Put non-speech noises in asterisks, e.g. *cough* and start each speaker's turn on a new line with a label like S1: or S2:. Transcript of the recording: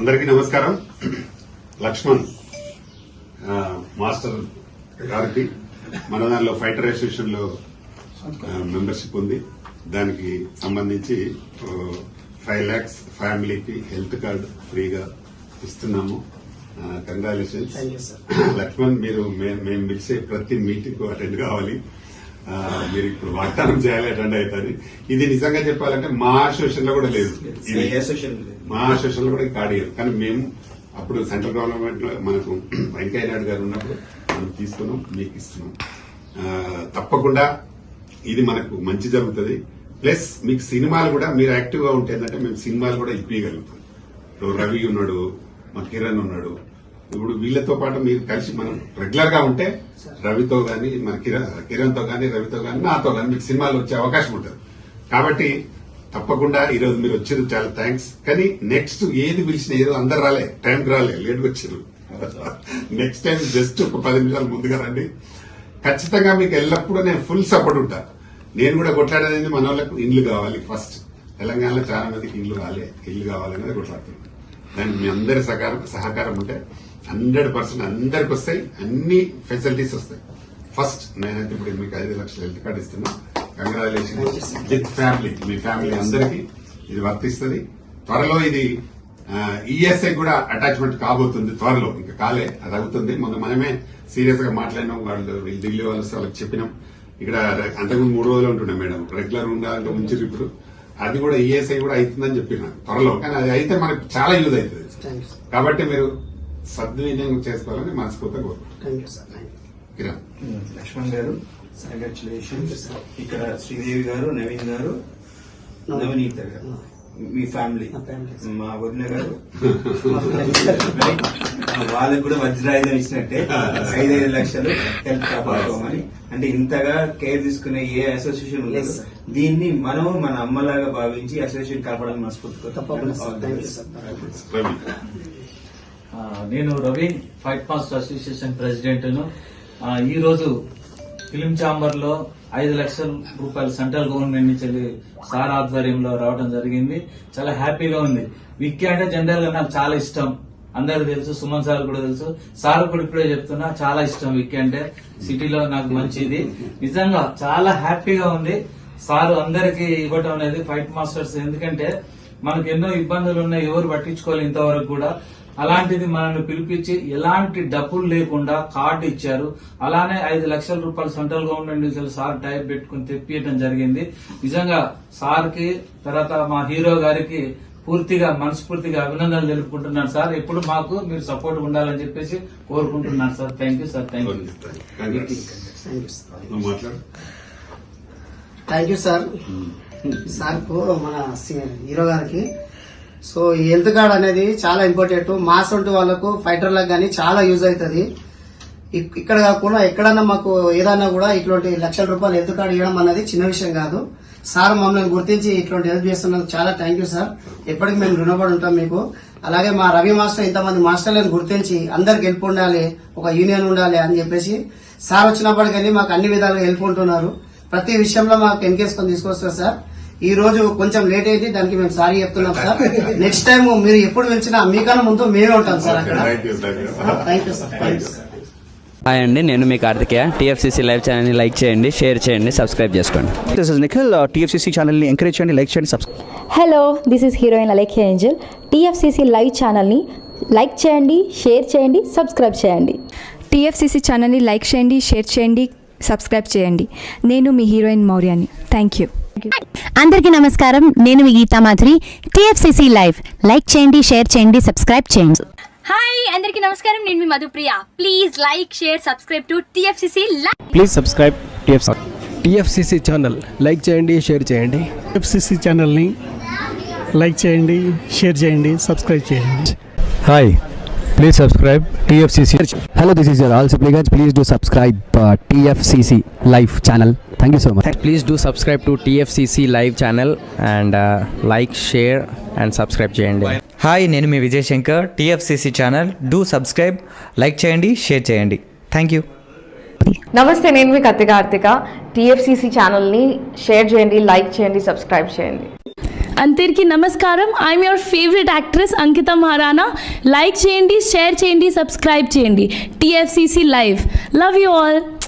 S1: అందరికీ నమస్కారం. లక్ష్మణ్ మాస్టర్ గారికి మన దానిలో ఫైటర్ అసోసియేషన్లో మెంబర్షిప్ ఉంది. దానికి సంబంధించి ఫైవ్ ల్యాక్స్ ఫ్యామిలీకి హెల్త్ కార్డు ఫ్రీగా ఇస్తున్నాము. కంగ్రాచులేషన్స్.
S2: sir.
S1: లక్ష్మణ్ మీరు మేము పిలిచే ప్రతి మీటింగ్ అటెండ్ కావాలి. మీరు ఇప్పుడు వాగ్దానం చేయాలి అటెండ్ అవుతుంది ఇది నిజంగా చెప్పాలంటే మా అసోసియేషన్లో కూడా లేదు. మా అసోసియేషన్లో కూడా ఇవ్వరు. కానీ మేము అప్పుడు సెంట్రల్ గవర్నమెంట్లో మనకు *clears throat* వెంకయ్య నాయుడు గారు ఉన్నప్పుడు మనం తీసుకున్నాం మీకు ఇస్తున్నాం. తప్పకుండా ఇది మనకు మంచి జరుగుతుంది. ప్లస్ మీకు సినిమాలు కూడా మీరు యాక్టివ్గా ఉంటే ఏంటంటే మేము సినిమాలు కూడా ఇప్పించగలుగుతాం ఇప్పుడు రవి ఉన్నాడు మా కిరణ్ ఉన్నాడు ఇప్పుడు వీళ్ళతో పాటు మీరు కలిసి మనం రెగ్యులర్గా ఉంటే రవితో గాని మన కిరణ్ కిరణ్తో గాని రవితో గాని నాతో గాని మీకు సినిమాలు వచ్చే అవకాశం ఉంటుంది. కాబట్టి తప్పకుండా ఈ రోజు మీరు వచ్చారు చాలా థ్యాంక్స్. కానీ నెక్స్ట్ ఏది పిలిచినా ఏదో అందరు రాలే టైంకి రాలే లేట్ వచ్చారు. *laughs* నెక్స్ట్ టైం జస్ట్ ఒక పది నిమిషాలు ముందుగా రండి. ఖచ్చితంగా మీకు ఎల్లప్పుడూ నేను ఫుల్ సపోర్ట్ ఉంటా. నేను కూడా కొట్లాడేది మన వాళ్ళకు ఇల్లు కావాలి ఫస్ట్. తెలంగాణలో చాలా మందికి ఇల్లు రాలే ఇల్లు కావాలనేది కొట్లాడుతున్నాను దానికి మీ అందరి సహకారం సహకారం ఉంటే హండ్రెడ్ పర్సెంట్ అందరికి వస్తాయి అన్ని ఫెసిలిటీస్ వస్తాయి. ఫస్ట్ నేనైతే ఇప్పుడు మీకు ఐదు లక్షల హెల్త్ కార్డు ఇస్తున్నా. కంగ్రాచులేషన్ విత్ ఫ్యామిలీ మీ ఫ్యామిలీ అందరికి ఇది వర్తిస్తుంది. త్వరలో ఇది ఈఎస్ఐ కూడా అటాచ్మెంట్ కాబోతుంది త్వరలో. ఇంకా కాలే అది అవుతుంది. మొన్న మనమే సీరియస్గా మాట్లాడినాం. వాళ్ళు వీళ్ళు ఢిల్లీ వాళ్ళు వాళ్ళకి చెప్పినాం. ఇక్కడ అంతకుముందు మూడు రోజులు ఉంటుండే మేడం. రెగ్యులర్ ఉండాలంటే ఉంచారు ఇప్పుడు. అది కూడా ఈఎస్ఐ కూడా అవుతుందని చెప్పిన త్వరలో. కానీ అది అయితే మనకు చాలా యూజ్ అవుతుంది. కాబట్టి మీరు సద్వినియోగం చేసుకోవాలని మనస్ఫూర్తిగా కోరుకుంటున్నాను.
S3: లక్ష్మణ్ గారు కంగ్రాచులేషన్స్ ఇక్కడ శ్రీదేవి గారు నవీన్ గారు నవనీత గారు. మీ ఫ్యామిలీ.
S2: మా
S3: వదిన గారు? వాళ్ళకు కూడా వజ్రాయుధం ఇచ్చినట్టే. ఐదైదు లక్షలు హెల్త్ కాపాడుకోమని. అంటే ఇంతగా కేర్ తీసుకునే ఏ అసోసియేషన్ ఉండదు. దీన్ని మనం మన అమ్మలాగా భావించి అసోసియేషన్ కాపాడాలని మనస్ఫూర్తిగా
S2: తప్పకుండా
S4: నేను Ravi fight master association president ఈరోజు ఈ రోజు ఫిలిం ఛాంబర్లో ఐదు లక్షల రూపాయలు సెంట్రల్ గవర్నమెంట్ నుంచి సార్ ఆధ్వర్యంలో రావడం జరిగింది. చాలా హ్యాపీగా ఉంది. విక్కీ అంటే జనరల్గా నాకు చాలా ఇష్టం. అందరికి తెలుసు సుమన్ సార్ కూడా తెలుసు. సార్ కూడా ఇప్పుడే చెప్తున్నా చాలా ఇష్టం విక్కీ అంటే. సిటీలో నాకు మంచిది. నిజంగా చాలా హ్యాపీగా ఉంది. సార్ అందరికి ఇవ్వటం అనేది ఫైట్ మాస్టర్స్ ఎందుకంటే మనకు ఎన్నో ఇబ్బందులు ఉన్నాయి ఎవరు పట్టించుకోవాలి ఇంతవరకు కూడా. అలాంటిది మనల్ని పిలిపించి ఎలాంటి డబ్బులు లేకుండా కార్డు ఇచ్చారు. అలానే ఐదు లక్షల రూపాయలు సెంట్రల్ గవర్నమెంట్ నుంచి సార్ టైప్ పెట్టుకుని తెప్పియటం జరిగింది. నిజంగా సార్కి తర్వాత మా హీరో గారికి పూర్తిగా మనస్ఫూర్తిగా అభినందనలు తెలుపుకుంటున్నాను సార్. ఎప్పుడు మాకు మీరు సపోర్ట్ ఉండాలని చెప్పేసి కోరుకుంటున్నాను sir. Thank you sir thank you.
S2: Thank you sir sir సార్కు మన హీరో గారికి సో ఈ హెల్త్ కార్డ్ అనేది చాలా ఇంపార్టెంట్. మాస్ ఉంటే వాళ్ళకు ఫైటర్లకు కానీ చాలా యూజ్ అవుతుంది. ఇక్కడ కాకుండా ఎక్కడన్నా మాకు ఏదన్నా కూడా ఇటువంటి లక్షల రూపాయలు హెల్త్ కార్డు ఇవ్వడం అనేది చిన్న విషయం కాదు. సార్ మమ్మల్ని గుర్తించి ఇటువంటి హెల్ప్ చేస్తున్నందుకు చాలా థ్యాంక్ యూ సార్. ఎప్పటికీ మేము రుణపడి ఉంటాం మీకు. అలాగే మా రవి మాస్టర్ ఇంతమంది మాస్టర్లను గుర్తించి అందరికి హెల్ప్ ఉండాలి ఒక యూనియన్ ఉండాలి అని చెప్పేసి సార్ వచ్చినప్పటికీ మాకు అన్ని విధాలుగా హెల్ప్ ఉంటున్నారు. ప్రతి విషయంలో మాకు ఎన్కేసుకొని తీసుకొస్తారు సార్. ఈ రోజు కొంచెం లేట్ అయింది దానికి మేము సారీ చెప్తున్నాం సార్. *laughs* నెక్స్ట్ టైం మీరు ఎప్పుడు పిలిచినా మీకన్నా ముందు మేమే ఉంటాం సార్ అక్కడ.
S1: Thank you thank
S2: sir
S5: hi అండి నేను మీ కార్తికేయ. టీఎఫ్సీసీ లైవ్ ఛానల్ని లైక్ చేయండి షేర్ చేయండి సబ్స్క్రైబ్ చేసుకోండి.
S6: దిస్ ఇస్ నిఖిల్ టీఎఫ్సీసీ ఛానల్ని ఎంకరేజ్ చేయండి లైక్ చేయండి subscribe
S7: hello this is heroine Alekhya angel TFCC live ఛానల్ని లైక్ చేయండి షేర్ చేయండి సబ్స్క్రైబ్ చేయండి.
S8: టీఎఫ్సీసీ ఛానల్ని లైక్ చేయండి షేర్ చేయండి సబ్స్క్రైబ్ చేయండి. నేను మీ హీరోయిన్ మౌర్యాని. థ్యాంక్ యూ
S9: అందరికీ నమస్కారం. నేను మీ Geetha Madhuri. TFCC live. Like చేయండి షేర్ చేయండి సబ్స్క్రైబ్ చేయండి.
S10: హాయ్ అందరికీ నమస్కారం. నేను మీ Madhupriya. Please like share subscribe to TFCC live.
S6: Please subscribe TFC
S11: TFCC channel. Like చేయండి షేర్ చేయండి.
S12: ఎఫ్సిసి ఛానల్ని లైక్ చేయండి షేర్ చేయండి సబ్స్క్రైబ్ చేయండి.
S11: Hi. Please subscribe TFCC. Hello this is your Rahul Sipligunj please do subscribe TFCC live channel. Thank you so much
S5: please do subscribe to TFCC live channel and like share and subscribe చేయండి.
S13: Hi నేను మీ Vijay Shankar TFCC channel do subscribe like చేయండి share చేయండి. Thank you
S8: నమస్తే నేను మీ Kathi Karthika TFCC ఛానల్ని share చేయండి like చేయండి సబ్స్క్రైబ్ చేయండి. అందరికీ నమస్కారం. I'm your favourite actress Ankita Maharana like చేయండి షేర్ చేయండి సబ్స్క్రైబ్ చేయండి. TFCC live love you all